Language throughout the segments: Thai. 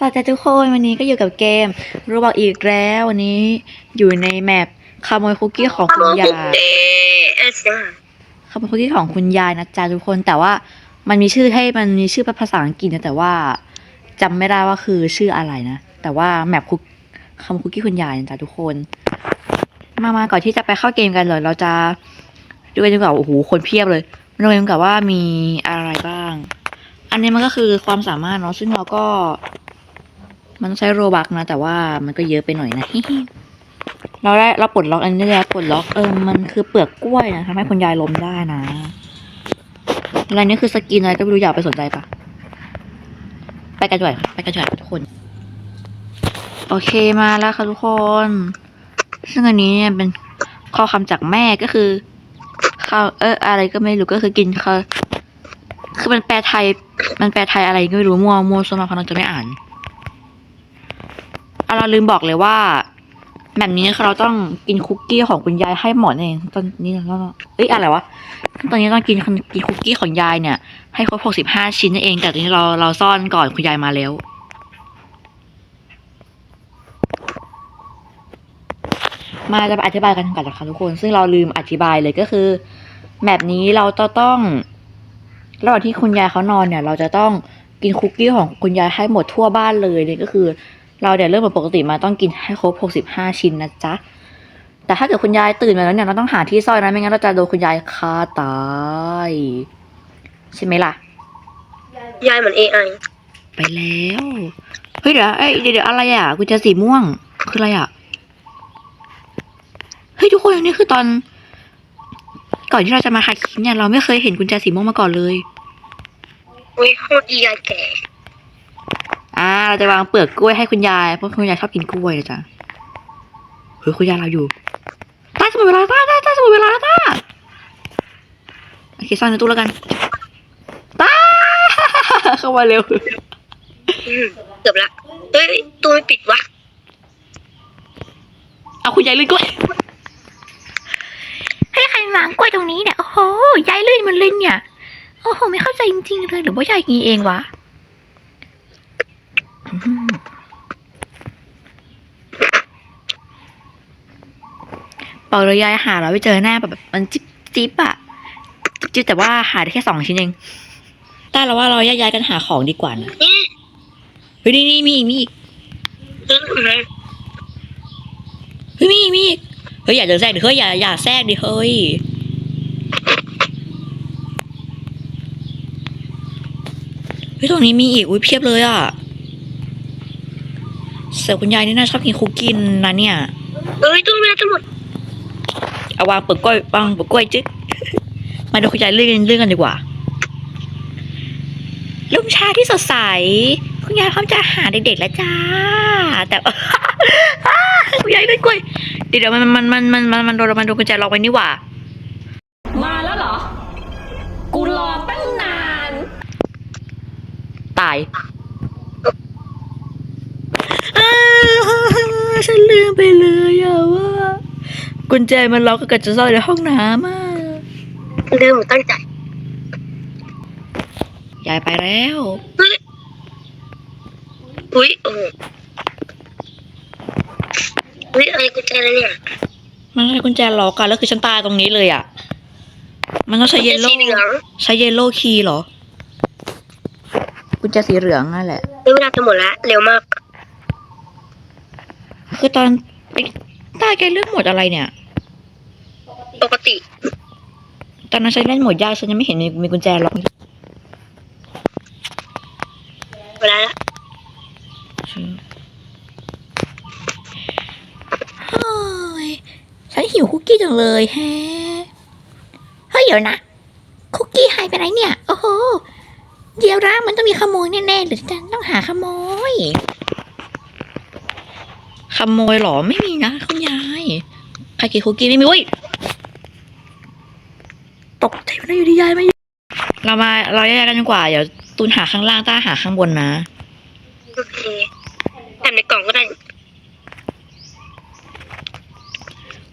สวัสดีทุกคนวันนี้ก็อยู่กับเกมรูบอกอีกแล้ววันนี้อยู่ในแมปขโมยคุกกี้ของคุณยายเดเอสนะขโมยคุกกี้ของคุณยายนะจ๊ะทุกคนแต่ว่ามันมีชื่อให้มันมีชื่อเป็นภาษาอังกฤษนะแต่ว่าจำไม่ได้ว่าคือชื่ออะไรนะแต่ว่าแมปคุกขโมยคุกกี้คุณยายนะจ๊ะทุกคน มามาก่อนที่จะไปเข้าเกมกันเลยเราจะดูกันดีกว่าโอ้โหคนเพียบเลยมาดูกันดีกว่าว่ามีอะไรบ้าง อันนี้มันก็คือความสามารถเนาะซึ่งเราก็ มันใช้โรบักนะ แต่ว่ามันก็เยอะไปหน่อยนะ เราได้เราปลดล็อกอันนี้แล้วปลดล็อกเออมันคือเปลือกกล้วยนะทำให้คุณยายล้มได้นะอะไรนี้คือสกินอะไรก็ไม่รู้อยากไปสนใจปะไปกันด้วยไปกันด้วยทุกคน โอเคมาแล้วค่ะทุกคน ซึ่งอันนี้เนี่ยเป็นข้อคำจากแม่ก็คือข้าวเอออะไรก็ไม่รู้ก็คือกินข้าคือมันแปลไทย มันแปลไทยอะไรก็ไม่รู้มัวมัวสมากเพราะน้องจะไม่อ่าน เราลืมบอกเลยว่าแบบนี้คเราต้องกินคุกกี้ของคุณยายให้หมดเอง ตอนนี้เราเอ้ยอะไรวะ ตอนนี้ต้องกินกินคุกกี้ของยายเนี่ย ให้ครบหกสิบห้าชิ้นนั่เอง แต่ตอนนี้เราเราซ่อนก่อนคุณยายมาแล้ว มาจะไปอธิบายกันก่อนนะคะทุกคน ซึ่งเราลืมอธิบายเลยก็คือแบบนี้เราจะต้องระหว่างที่คุณยายเขานอนเนี่ย เราจะต้องกินคุกกี้ของคุณยายให้หมดทั่วบ้านเลยเนี่ยก็คือ เราเดี๋ยวเริ่มปกติมาต้องกินให้ครบ 65 ชิ้นนะจ๊ะ แต่ถ้าเกิดคุณยายตื่นมาแล้วเนี่ยเราต้องหาที่ซ่อนนะไม่งั้นเราจะโดนคุณยายฆ่าตายใช่ไหมล่ะ ยายเหมือน AI ไปแล้ว เฮ้ยเดี๋ยวเอ้ยเดี๋ยวเดี๋ยวอะไรอะกุญแจสีม่วง คืออะไรอะ เฮ้ยทุกคนอันนี้คือตอน ก่อนที่เราจะมาหัดคลิปเนี่ยเราไม่เคยเห็นกุญแจสีม่วงมาก่อนเลย อุ้ยโคตรอียายแก่ อ่าเราจะวางเปลือกกล้วยให้คุณยายเพราะคุณยายชอบกินกล้วยนะจ๊ะเฮ้ยคุณยายเราอยู่ต้าจะหมดเวลาต้าต้าต้าจะหมดเวลาแล้วต้าโอเคซ่อนในตู้แล้วกันต้าเข้ามาเร็วอืมเกือบละเฮ้ยตัวไม่ปิดวะเอาคุณยายลื่นกล้วยให้ใครวางกล้วยตรงนี้เนี่ยโอ้โหยายลื่นมันลื่นเนี่ยโอ้โหไม่เข้าใจจริงๆเลยหรือว่ายายกินเองวะ บอกเลยยายหาเราไปเจอหน้าแบบมันจิ๊บจิ๊บอะจิ๊บจิ๊บแต่ว่าหาได้แค่สองชิ้นเองแต่เราว่าเราแยกย้ายกันหาของดีกว่านะนี่เฮ้ยนี่นี่มีมีอีกเฮ้ยมีมีเฮ้ยอย่าเดินแทรกดิเฮ้ยอย่าอย่าแทรกดิเฮ้ยเฮ้ยตรงนี้มีอีกอุ้ยเพียบเลยอะเสือคุณยายนี่น่าชอบกินคุกกินนะเนี่ยเอ้ยตัวเวลาจะหมด เอาวางเปลือกกล้อยวางเปลือกกล้วยจึ๊กมาดูคุณยายเลื่อนเลื่อนกันดีกว่าลุงชาที่สดใส คุณยายพร้อมจะหาเด็กๆแล้วจ้า แต่คุณยายเลื่อนกล้วยเดี๋ยวเดี๋ยวมันมันมันมันมันมันโดนมันโดนกุญแจล็อกไว้นี่หว่า มาแล้วเหรอ กูรอตั้งนาน ตายอ้าวฉันลืมไปเลยอะว่า กุญแจมันล็อกก็เกิดจะซ่อนในห้องน้ำอะเดิมตั้งใจยายไปแล้วเฮ้ยอุ้ยโอ้โหอุ้ยอะไรกุญแจอะไรเนี่ยมันใช้กุญแจล็อกอะแล้วคือฉันตายตรงนี้เลยอะมันต้องใช้เยลโล่กุญแจสีเหลืองใช้เยลโล่คีย์เหรอ กุญแจสีเหลืองนั่นแหละเฮ้ยเวลาจะหมดละเร็วมาก คือตอนไอ้ตาแกเลือกหมดอะไรเนี่ย ปกติ ตอนนั้นฉันเล่นหมดยากฉันยังไม่เห็นมีมีกุญแจล็อกเวลาละเฮ้ยฉันหิวคุกกี้จังเลยแฮะเฮ้ยเดี๋ยวนะ คุกกี้หายไปไหนเนี่ย โอ้โห เดี๋ยวนะมันต้องมีขโมยแน่ๆหรือฉันต้องหาขโมย ขโมยเหรอไม่มีนะคุณยายใครกินคุกกี้ไม่มีเว้ย ตกใจมันอยู่ดียายไม่อยู่เรามาเราแยกกันดีกว่าเดี๋ยวตูนหาข้างล่างต้าหาข้างบนนะโอเคแอบในกล่องก็ได้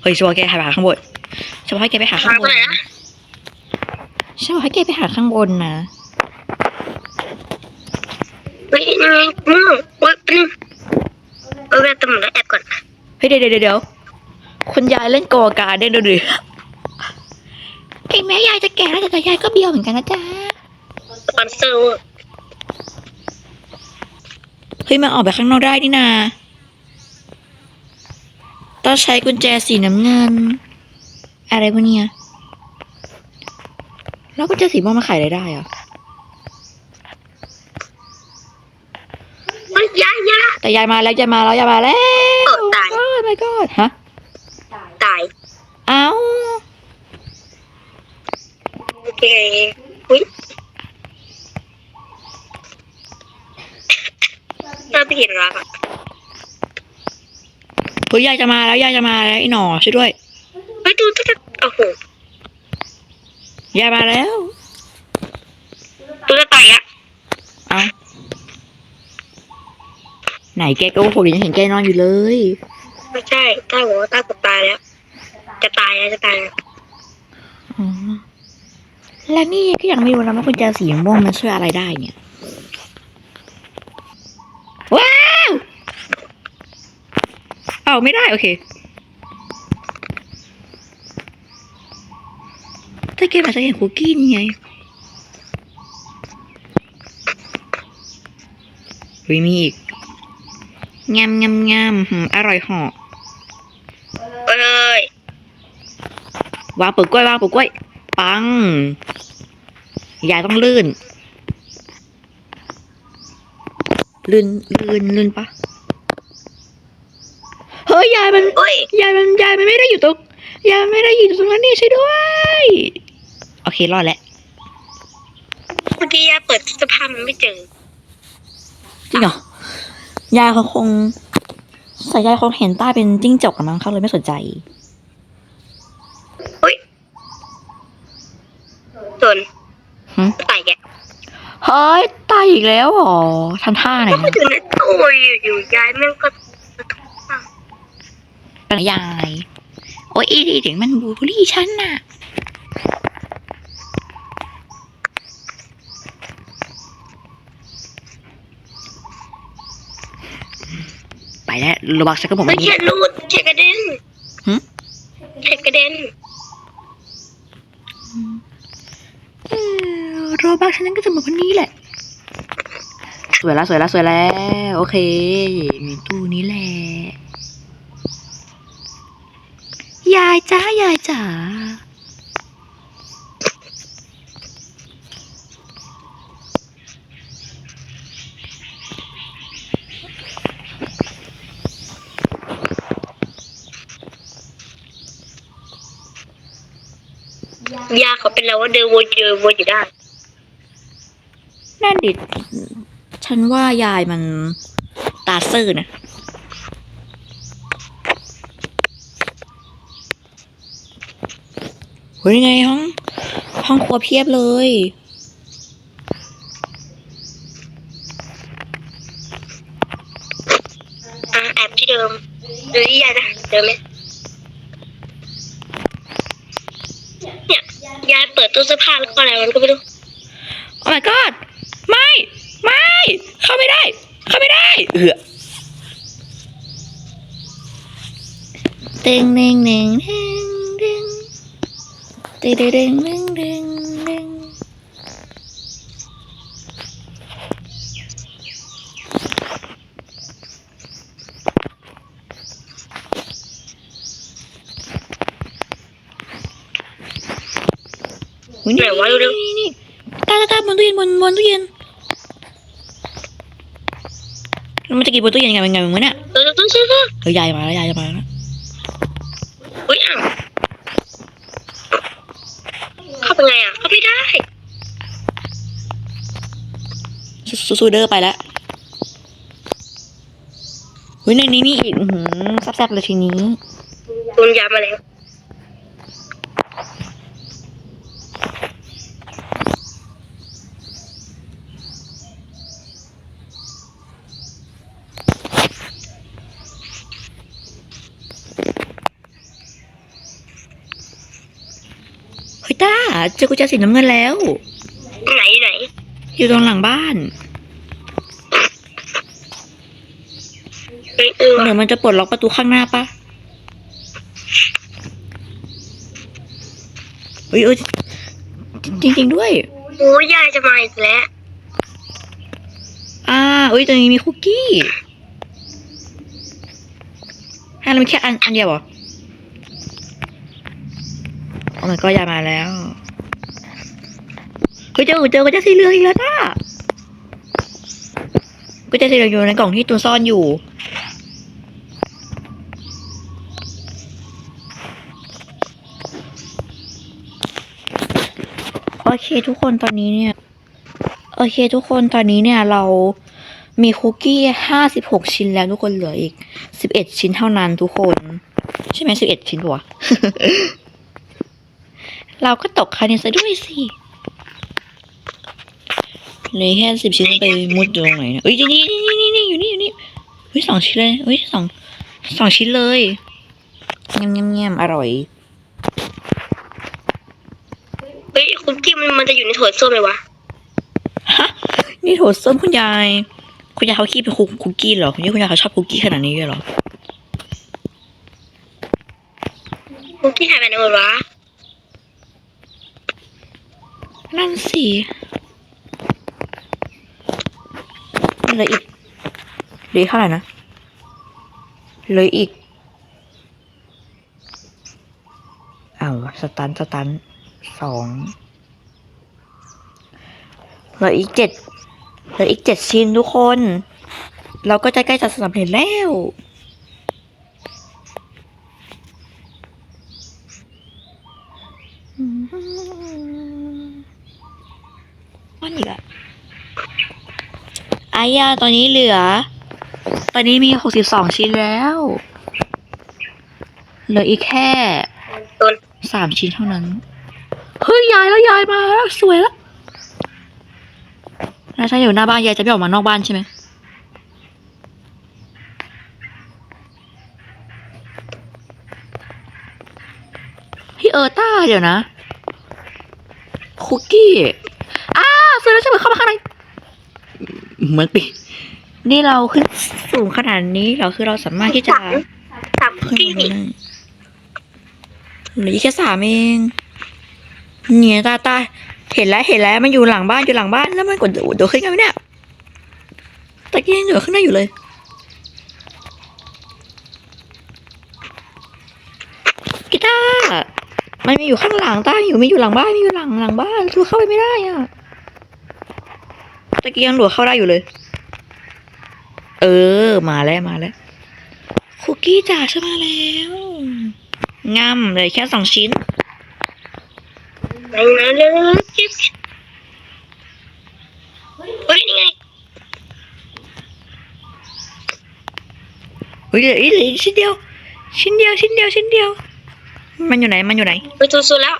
เฮ้ยชัวร์แกหาข้างบนชัวร์ให้แกไปหาข้างบมานไหนนะชัวร์ให้แกไปหาข้างบนนะเฮ้ยนี่ไงม่วงเฮ้ยเป็นงเออเวลาตำรวจแล้วแอบก่อนเฮ้ยเดี๋ยวเดี๋ยวเดี๋ยวคุณยายเล่นโกอการ์เด้นดูดิ ถึงแม้ยายจะแก่แล้วแต่ยายก็เบี้ยวเหมือนกันนะจ๊ะสปอนเซอร์เวอร์เฮ้ยมันออกไปข้างนอกได้นี่นา ต้องใช้กุญแจสีน้ำเงิน อะไรพวกเนี้ยแล้วกุญแจสีม่วงมาขายอะไรได้อะเฮ้ยยายยาแต่ยายมาแล้วยายมาแล้วยายมาแล้วเออตายโอ้ my god ฮะ ตาย เอ้า โอเคเฮ้ยน่าไปเห็นรักอะเฮ้ยยายจะมาแล้วยายจะมาแล้วไอ้หนอช่วยด้วยเฮ้ยดูดูดูโอ้โหยายมาแล้วตัวจะตายอะเอ้าไหนแกก็โอ้โหยังเห็นแกนอนอยู่เลย ไม่ใช่ต้าบอกว่าต้าเกือบตายแล้ว จะตายแล้วจะตายแล้วอ๋อ และนี่ก็ยังไม่รู้นะว่ากุญแจสีม่วงมันช่วยอะไรได้เนี่ย ว้าวเอาไม่ได้ โอเคแต่เกมอาจจะเห็นคุกกี้นี่ไงเฮ้ยมีอีกงามงามงามหืมอร่อยเหาะเอ้ยวางปึกกล้วยวางปึกกล้วย ปัง ยายต้องลื่น ลื่นลื่นลื่นปะเฮ้ยยายมันเฮ้ยยายมันยายมันไม่ได้อยู่ตรงยายมันไม่ได้อยู่ตรงนั้นนี่ช่วยด้วย โอเครอดแล้วเมื่อกี้ยาเปิดตู้เสื้อผ้ามันไม่เจอจริงเหรอยายเขาคงสายยายคงเห็นต้าเป็นจิ้งจกกันมั้งเขาเลยไม่สนใจเฮ้ย จนหึตายแกเฮ้ยตายอีกแล้วเหรอทำท่าไหนก็มานะถึงในตู้อยู่อยู่ยายแม่งก็เป็นยาย โอ้ยอีดีถึงมันบูลลี่ฉันน่ะ ไปแล้วระวังฉันก็บอกไม่ว่าใช่รูดใช่กระเด็นหึ ใช่กระเด็น เออ โรบักฉันนั่นก็จะหมือนคนนี้แหละ สวยแล้วสวยแล้วสวยแล้ว โอเค มีตู้นี้แหละ ยายจ้ายายจ๋า ยาเขาเป็นแล้วว่าเดินวนเจอวนอยู่ได้นั่นดิฉันว่ายายมันตาซื่อนะเฮ้ยไงห้อง ห้องครัวเพียบเลยอะแอบที่เดิมดูที่ยายนะเดิมไหมเนี่ยยาย เปิดตู้เสื้อผ้าแล้วก็อะไรมันก็ไม่รู้โอ้ my god ไม่ ไม่ เข้าไม่ได้ เข้าไม่ได้ เอือเต็งเน่งเน่งเน่งเน่งเต็งเต็งเน่งเน่งเน่งอุ๊ยนี่ ไหนวะเร็วนี่นี่ตาตาตาบนตู้เย็นบนบนตู้เย็นมันจะกินบนตู้เย็นยังไงเป็นไงมึงวะเนี่ยเออตู้เสื้อผ้าเฮ้ยยายมาแล้วยายจะมาแล้วอุ้ยอ้าวเข้าไปไงอะเข้าไม่ได้ซูซูเดอร์ไปแล้วเฮ้ยในนี้มีอีกหือแซ่บๆเลยทีนี้โดนยามาแล้ว เฮ้ยต้า เจอกุญแจสีน้ำเงินแล้ว ไหนไหนอยู่ตรงหลังบ้านไเอ้ยเออเหมือนมันจะปลดล็อกประตูข้างหน้าปะเฮ้ยเออจริงจริงๆด้วย โอ้ยยายจะมาอีกแล้ว อ่าเอ้ยตรงนี้มีคุกกี้ให้เรามีแค่อันอันเดียวเหรอโอ้ my god ยายมาแล้ว เฮ้ยเจอเจอกุญแจสีเหลืองอีกแล้วจ้ากุญแจสีเหลืองอยู่ในกล่องที่ตูนซ่อนอยู่ โอเคทุกคนตอนนี้เนี่ย โอเคทุกคนตอนนี้เนี่ยเรามีคุกกี้ห้าสิบหกชิ้นแล้วทุกคนเหลืออีกสิบเอ็ดชิ้นเท่านั้นทุกคน ใช่ไหมสิบเอ็ดชิ้นปะวะเราก็ตกคะแนนซะด้วยสิ เหลยแค่สิบชิ้นไปมุดอยู่ตรงไหนเนี่ยเอ้ยนี่นี่นี่นี่นี่อยู่นี่อยู่นี่เฮ้ยสองชิ้นเลยเฮ้ยสองสองชิ้นเลยเงี้ยมเงี้ยมเงี้ยมอร่อยเฮ้ยคุกกี้มันมันจะอยู่ในโถส้วมไหมวะฮะนี่โถส้มคุณยาย คุณยายเขาขี้เป็นคุกคุกกี้เหรอคุณยายคุณยายเขาชอบคุกกี้ขนาดนี้เลยเหรอคุกกี้หายไปไหนหมดวะนั่นสิ เหลืออีกเหลือเท่าไหร่นะเหลืออีกอ้าวสตันสตันสองเหลืออีกเจ็ดเหลืออีกเจ็ดชิ้นทุกคน เราก็จะใกล้จะสำเร็จแล้วมันอีกอะไอ้ ยาตอนนี้เหลือ ตอนนี้มีหกสิบสองชิ้นแล้ว เหลืออีกแค่ต้นสามชิ้นเท่านั้น เฮ้ยยายแล้วยายมาแล้วสวยแล้วแล้วถ้าอยู่หน้าบ้านยายจะไม่ออกมานอกบ้านใช่ไหมพี่เออต้าเดี๋ยวนะ คุกกี้ อ้าวสวยแล้วใช่ไหมเข้ามาข้างใน เหมือนปีนี่เราขึ้นสูงขนาดนี้เราคือเราสามารถที่จะสามคุกขึ้นกี้มาได้หลือแค่สามเองเนี่ยตาตาเห็นแล้วเห็นแล้วมันอยู่หลังบ้านอยู่หลังบ้านแล้วมันกดเดี๋ยวขึ้นกันไหมเนี่ยตะกี้ยังอยู่ข้างในอยู่เลยกีตาร์มันมีอยู่ข้างหลังต้าอยู่ม่อยู่หลังบ้านม่อยู่หลังหลังบ้านคือเข้าไปไม่ได้อะะกี้ยังหลวเข้าได้อยู่เลย เออ มาแล้วมาแล้ว คุกกี้จ๋าฉันมาแล้วงามเหลยแค่สองชิ้นไหนไหนเร็วๆจิ๊บเฮ้ยนี่ไงเฮ้ยเหลืออีกเหลืออีกชิ้นเดียว ชิ้นเดียวชิ้นเดียวชิ้นเดียว มันอยู่ไหนมันอยู่ไหนไปสุดๆแล้ว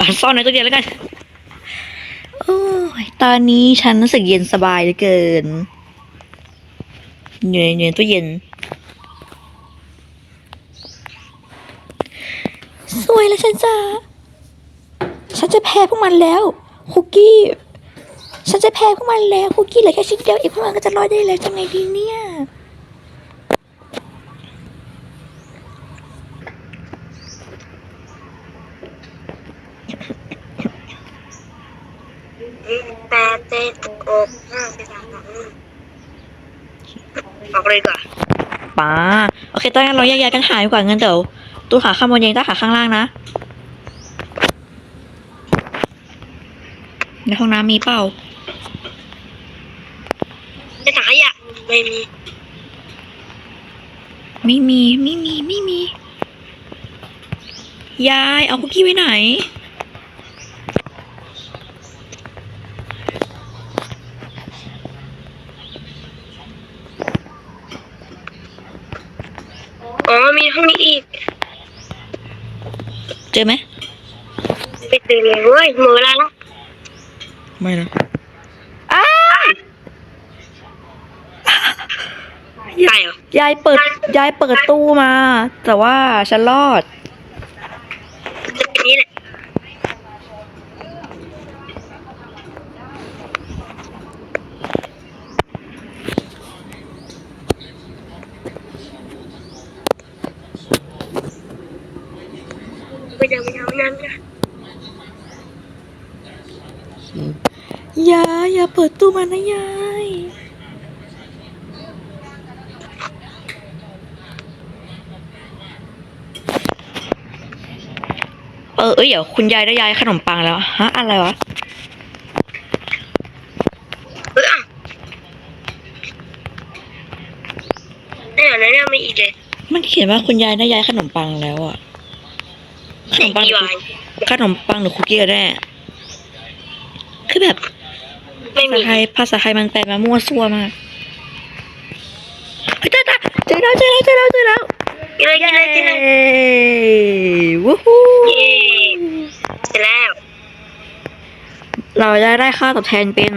อะซ่อนในตู้เย็นแล้วกันโอ้ย ตอนนี้ฉันรู้สึกเย็นสบายเหลือเกินอยู่ในอยู่ในตู้เย็น สวยแล้วฉันจะ ฉันจะแพ้พวกมันแล้ว คุกกี้ ฉันจะแพ้พวกมันแล้ว คุกกี้เหลือแค่ชิ้นเดียวอีกพวกมันก็จะรอดได้แล้วทำไงดีเนี่ย แปด ป่ามสองหนึ่งออกเลยกว่าป้าโอเคตอนนั้นเราแยกย้ายกันหายดีกว่างั้นเดี๋ยวตู้หาข้างบนยังต้าหาข้างล่างนะ ในห้องน้ำมีเปล่าในถังขยะไม่มี ไม่มี ไม่มี ไม่มี ยาย เอาคุกกี้ไว้ไหน อ๋อมีห้องนี้อีก เจอไหม ไปตื่น เลยเว้ยหมดเวลาแล้วไม่นะอ้ายายยายเปิดยายเปิดตู้มา แต่ว่าฉันรอด จะเป็นนี้แหละ สู้ มันนะยาย เออ เอ้ยเดี๋ยวคุณยายได้ยายขนมปังแล้ว ฮะ อะไรวะเฮ้ยอะเนี่ยแล้วเนี่ยมีอีกเลย มันเขียนว่าคุณยายได้ยายขนมปังแล้วอะขนมปังหรือวายขนมปังหรือคุกกี้กันแน่คือแบบ ไม่ ภามีษาไทยภาษาไทยมันแปลมามั่วซั่วมากเฮ้ยเจอแล้วเจอแล้วเจอแล้วเจอแล้วเจอแล้วกินเลยกินเลยกินเลยวู้ฮู้เย้เสร็จแล้ว เราจะได้ค่าตอบแทนเป็น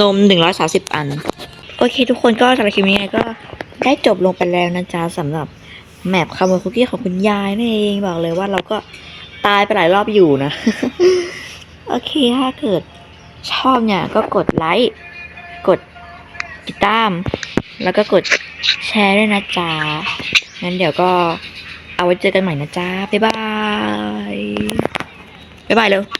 นมหนึ่งร้อยสาสิบอัน โอเค ทุกคนก็สำหรับคลิปนี้ก็ได้จบลงไปแล้วนะจ๊ะสำหรับแมปคาร์บอนคุกกี้ของคุณยายนั่นเองบอกเลยว่าเราก็ตายไปหลายรอบอยู่นะ โอเคถ้าเกิด ชอบเนี่ยก็กดไลค์กดติดตาม แล้วก็กดแชร์ด้วยนะจ๊ะงั้นเดี๋ยวก็เอาไว้เจอกันใหม่นะจ๊ะบ๊ายบายบ๊ายบายเลย